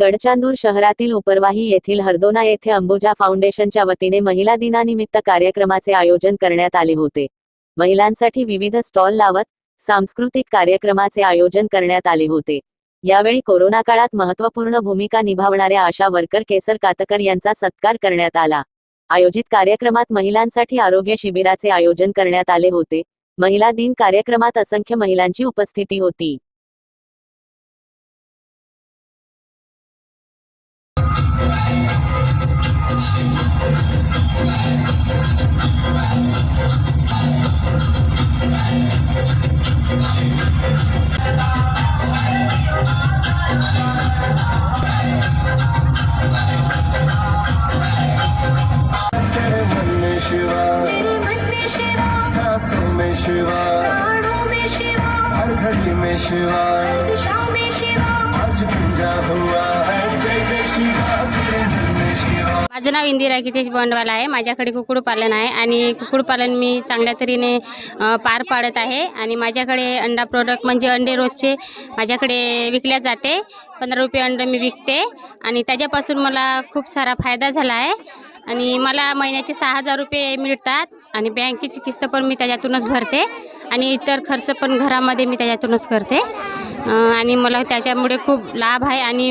गडचांदूर शहरातील उपरवाही येथील हरदोना येथे अंबुजा फाउंडेशनच्या वतीने महिला दिनानिमित्त कार्यक्रमाचे आयोजन करण्यात आले होते. महिलांसाठी विविध स्टॉल लावत सांस्कृतिक कार्यक्रमाचे आयोजन करण्यात आले होते. यावेळी कोरोना काळात महत्त्वपूर्ण भूमिका निभावणाऱ्या आशा वर्कर केसर कातकर यांचा सत्कार करण्यात आला. आयोजित कार्यक्रमात महिलांसाठी आरोग्य शिबिराचे आयोजन करण्यात आले होते. महिला दिन कार्यक्रमात असंख्य महिलांची उपस्थिती होती. सांसों में शिवा प्राणों में शिवा हर घड़ी में शिवा दिशाओं में शिवा माझं नाव इंदिरा कितेश बंडवाल आहे. माझ्याकडे कुक्कुटपालन आहे आणि कुक्कुटपालन मी चांगल्या तऱ्हेने पार पाडत आहे आणि माझ्याकडे अंडा प्रोडक्ट म्हणजे अंडे रोजचे माझ्याकडे विकल्या जाते. पंधरा रुपये अंडे मी विकते आणि त्याच्यापासून मला खूप सारा फायदा झाला आहे. आणि मला महिन्याचे सहा हजार रुपये मिळतात आणि बँकेची किस्त पण मी त्याच्यातूनच भरते आणि इतर खर्च पण घरामध्ये मी त्याच्यातूनच करते. आणि मला त्याच्यामुळे खूप लाभ आहे आणि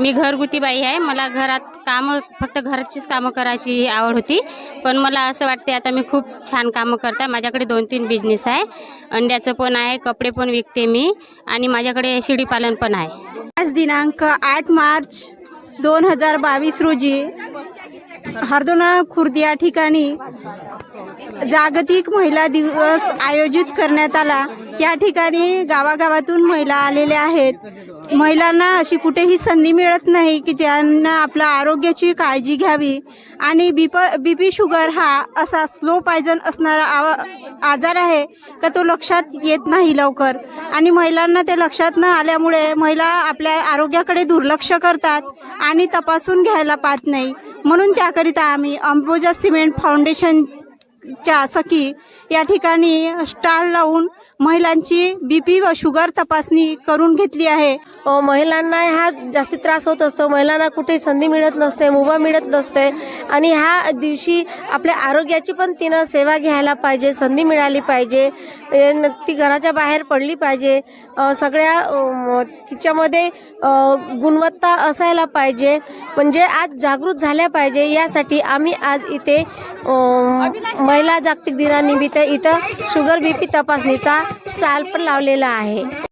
मी घरगुती बाई आहे. मला घरात कामं फक्त घरचीच कामं करायची आवड होती. पण मला असं वाटते आता मी खूप छान कामं करते. माझ्याकडे दोन तीन बिझनेस आहे. अंड्याचं पण आहे कपडे पण विकते मी. आणि माझ्याकडे शिडीपालन पण आहे. आज दिनांक आठ मार्च दोन हजार बावीस रोजी हरदोना खुर्द या ठिकाणी जागतिक महिला दिवस आयोजित करण्यात आला. या ठिकाणी गावागावातून महिला आलेल्या आहेत. महिलांना अशी कुठेही संधी मिळत नाही की ज्यांना आपल्या आरोग्याची काळजी घ्यावी. आणि बीप बी पी शुगर हा असा स्लो पायजन असणारा आवा आजार आहे का तो लक्षात येत नाही लवकर. आणि महिलांना ते लक्षात न आल्यामुळे महिला आपल्या आरोग्याकडे दुर्लक्ष करतात आणि तपासून घ्यायला पाहत नाही. म्हणून त्याकरिता आम्ही अंबोजा सिमेंट फाउंडेशन च्या सखी या ठिकाणी स्टॉल लावून महिलांची बी पी व शुगर तपासणी करून घेतली आहे. महिलांना हा जास्ती त्रास होत असतो. महिलांना कुठे संधी मिळत नसते मुभा मिळत नसते. आणि ह्या दिवशी आपल्या आरोग्याची पण तिनं सेवा घ्यायला पाहिजे संधी मिळाली पाहिजे. न- ती घराच्या बाहेर पडली पाहिजे. सगळ्या तिच्यामध्ये गुणवत्ता असायला पाहिजे. म्हणजे आज जागृत झाल्या पाहिजे. यासाठी आम्ही आज इथे महिला जागतिक दिनानिमित्त इथं शुगर बी पी तपासणीचा स्टॉल पण लावलेला आहे.